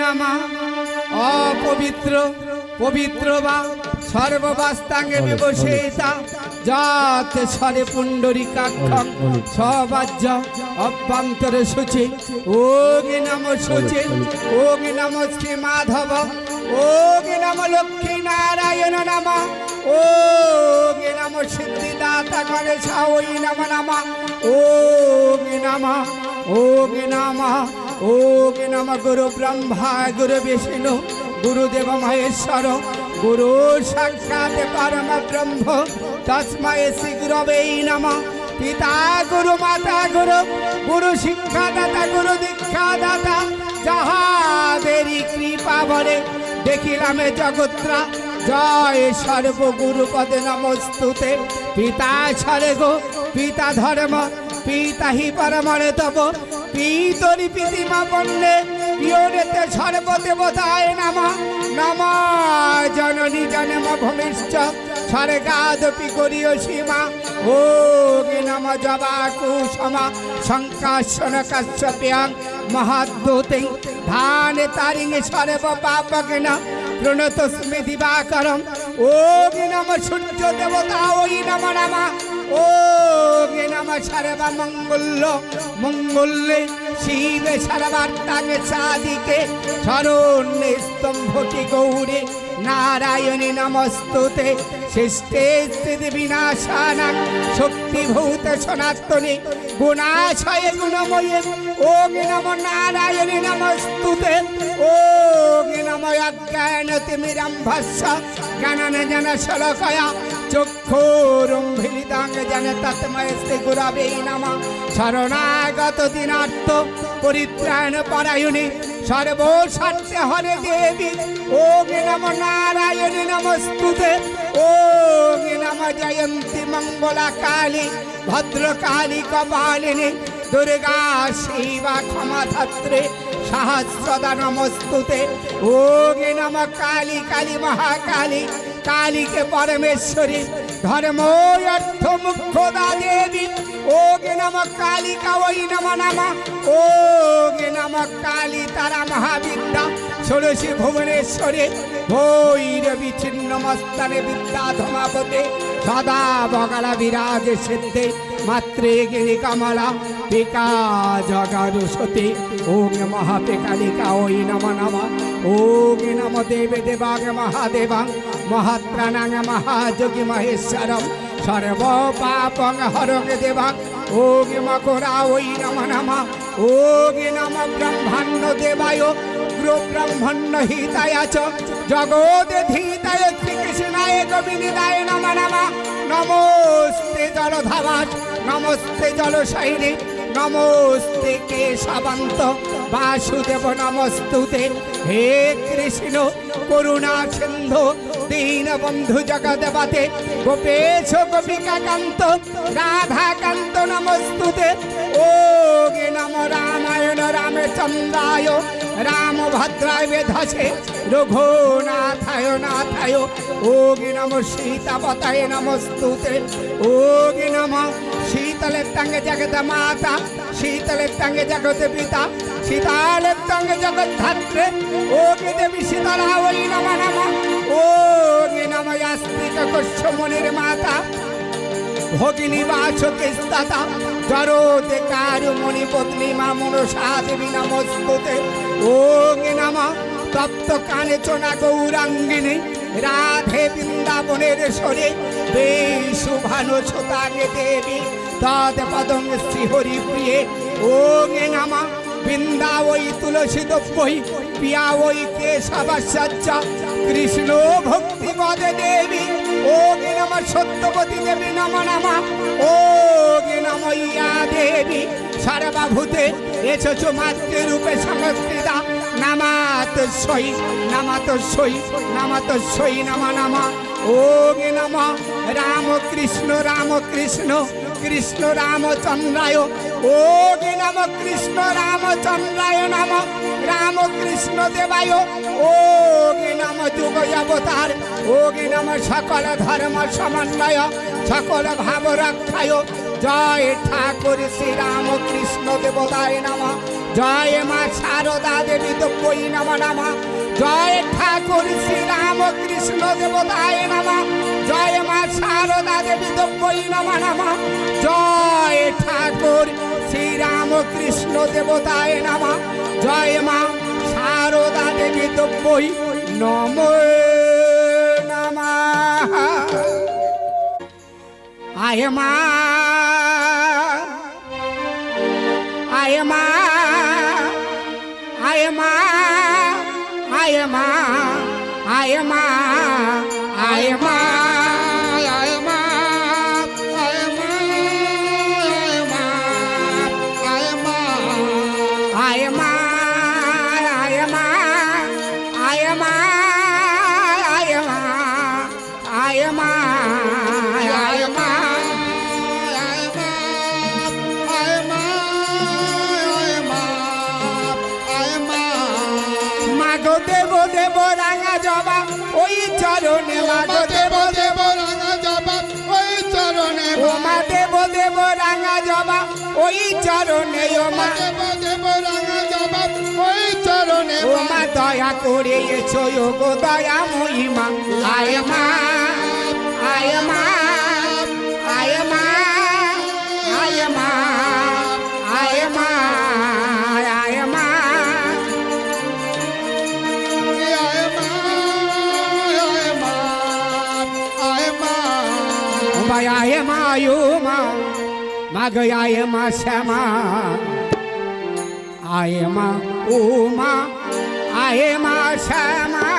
নামা অপবিত্র পবিত্র বা সর্ববাস্তাঙ্গে বসেতা যাতে সরে পুণ্ডরিকাক্ষম সবাজ্য অভ্যন্তরে শুচি ওগে নম শুচি ওগে নম শ্রী মাধব ওগে নম লক্ষ্মী নারায়ণ নম। ওগে নম সিদ্ধিদাতা গণেশ ওই নম নম। ওগে নম ওগে নম ওগে নম গুরু ব্রহ্মা গুরু বিষ্ণু গুরুদেব মহেশ্বর, গুরু সাক্ষাৎ পরম ব্রহ্ম তস্ময় গুরবে নম। পিতা গুরু, মাতা গুরু গুরু শিক্ষাদাতা, গুরু দীক্ষাদাতা, যাহাদেরই কৃপা বলে দেখিলাম জগত্রা জয় সর্বগুরু পদে নমস্তুতে। পিতা ছড়ে গো পিতা ধর্ম পিতা হি পরমরে তব পিতরি পিতিমা বন্যে পিয়নেতে সর্বদেবতায় নাম, নম। জননী জনম ভূমিশ্চ স্বর্গাদপি করিও সীমা। ও নম জবা কুসমা শঙ্কাশন কাশ্যপ্যাং মহাদ্যুতে ধান তারিং সর্ব পাপগ্ন প্রণতস্মি দিবাকরম ও গে নম সূর্য দেবতা, ওই নম নমা। ও গে নম সর্ব মঙ্গল মঙ্গলে শিবে সর্বার্থাঙ্গে চাদিকে শরণ্যে স্তম্ভটি গৌরে নারায়ণী নমস্তুতে শিষ্টে স্থিতি বিনাশানা শক্তিভূত সনাতনে, গুণাশয়ে গুণময়ে ওম নম নারায়ণী নমস্তুতে ওম নম অজ্ঞানতিমিরম্ভস্য জ্ঞানন জন শলকয়া চক্ষুরুম্ভিলিতাঙ্গ জন তৎময় শ্রী গুরবে নম। শরণাগত দিনার্থ, পরিত্রাণ পরায়ণে সর্বস্বার্থে হরে দেবী। ওম নম নারায়ণ নমস্তুতে। ওম নম জয়ন্তী মঙ্গলা কালী ভদ্রকালী কপালিনী, দুর্গা শিবা ক্ষমাধাত্রে সহস্রদা নমস্তুতে। ওম নম কালী কালী মহাকালী, কালীকে পরমেশ্বরী মুখ্যদা দেবী ওগে নম কালিকা ওই নম নম ওগে নম কালী তারা মহাবিদ্যা ষোড়শী ভুবনেশ্বরে ভৈরবী ছিন্ন মস্তানে বিদ্যা ধমাপতে সদা বগলা বিরাজ সিদ্ধে মাত্রে গিরি কমলা পিকা জগারু সতী, ওং মহাপিকালিকা ওই নম নম। ওং নম দেবে দেবাং মহাদেবাং মহাত্রাণাং মহাযোগী মহেশ্বরম। সর্ব পাপং হরং দেবাং, ওং মকরা, ওই নম নম। ওং নম ব্রহ্মাণ্ড দেবায় গুরু ব্রহ্মণ্য হিতায় চ। জগৎ ধীতায় শ্রীকৃষ্ণায় গোবিন্দায় নম নম। নমস্তে জলধাবাস নমস্তে জলশৈলী নমস্তে কেশবন্ত, বাসুদেব নমস্তুতে। হে কৃষ্ণ করুণা সিন্ধু দীন বন্ধু জগদেবতে গোপেশ গোপিকা কান্ত রাধা কান্ত নমস্তুতে। ও গে নম রামায়ণ রামচন্দ্রায় রাম ভদ্রায় বেধসে, রঘুনাথায় নাথায়। ও গে নম সীতাপতায় নমস্তুতে। ও গে নম শীতলের টাঙ্গে জগত মাতা শীতলের টাঙ্গে জগত পিতা শীতালের টাঙ্গে জগৎ ধাত্রে ও গে দেবী সীতারা ওই নম নম ও গে নম আস্তিক কশ্য মনির মাতা। ভগিনী বাচকে স্তাতা জরোতে কারু মণি পত্নী মা মনসা দেবী নমস্তুতে। ওং নম তপ্ত কানে চোনা গৌরাঙ্গিনী, রাধে বৃন্দাবনের সরে বেশুভানু ছোতাগে দেবী তদ পদং শ্রীহরি প্রিয়ে ওং নম বৃন্দা ওই তুলসী দব্যই পিয়া ওই কেশবাসাচ্চা কৃষ্ণ ভক্তি পদে দেবী ও নম সত্যবতী দেবী নম নম ও গে নম ইয়া দেবী সর্বভূতে এসেছ মাতৃরূপে সংস্কৃতা নামাত সই নামাত সই নামাত সই নম নম ও গে নম রাম কৃষ্ণ রাম কৃষ্ণ রামচন্দ্রায় ও গে নম কৃষ্ণ রামচন্দ্রায় নম রাম কৃষ্ণ দেবায় ও গে নম যুগ অবতার ও গে নম সকল ধর্ম সমন্বয়, সকল ভাব রক্ষায়। জয় ঠাকুর শ্রী রাম কৃষ্ণ দেবতায় নম, জয় মা শারদা দেবী দব্বই নম নম, জয় ঠাকুর শ্রীরাম কৃষ্ণ দেবতায় নম। জয় মা শারদা দেবী দব্বই নম নম। জয় ঠাকুর শ্রীরাম কৃষ্ণ দেবতায় নম। জয় মা শারদা দেবী দব্বই নম নমঃ। আয় মা আয় মা আয় মা আয় মা আয় মা। চরণে মাগো দেব দেব ও মা। দেব দেব রাঙা জবা ওই চরণে মা ও মা। দয়া করে এসো গো দয়া মহিমা। আয় মা আয় মা। মা গো আয় মা শ্যামা আয় মা ও মা আয় মা শ্যামা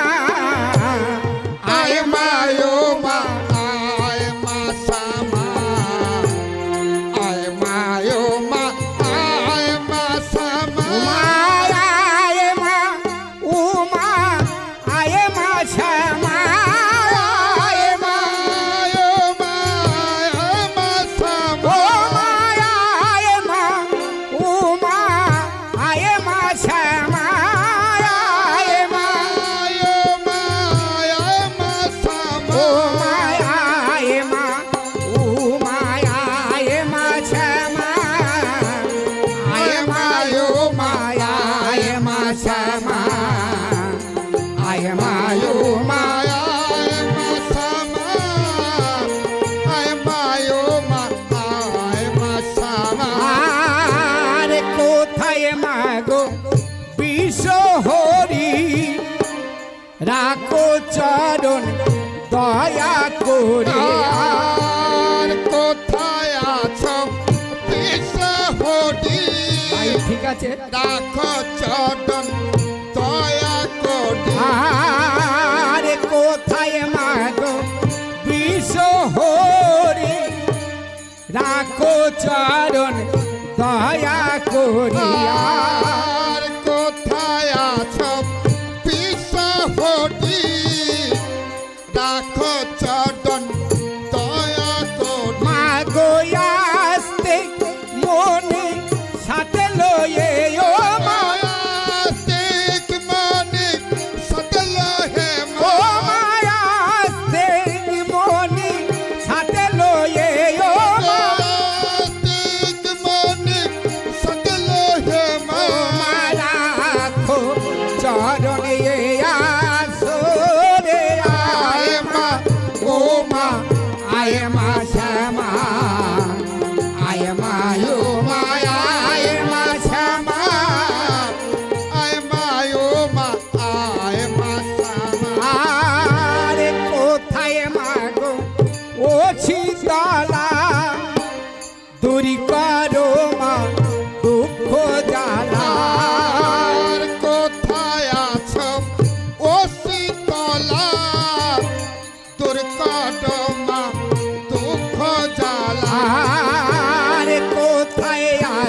রাখো চরণ দয়া করে। কোথায় আছো ভাই ঠিক আছে। রাখো চরণ দয়া করি। রাখো চরণ দয়া করিয়া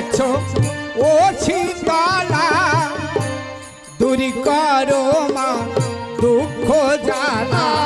আছো? ও শীতলা দূরী করো মা দুঃখ জ্বালা।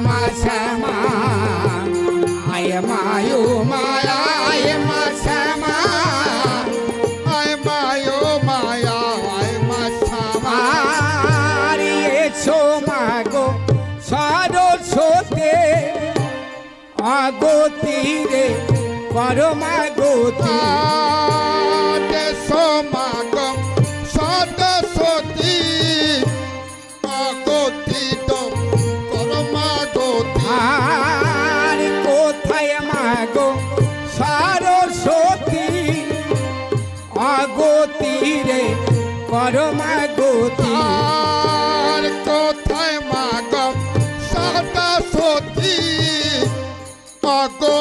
শ্যামা আয় মায়ু মায়া আয় মা শ্যামা আয় মায়ো মায়া আয় মা শ্যামা আর এসো মাগো সরস্বতী আগতি রে পরমাগতি Paco.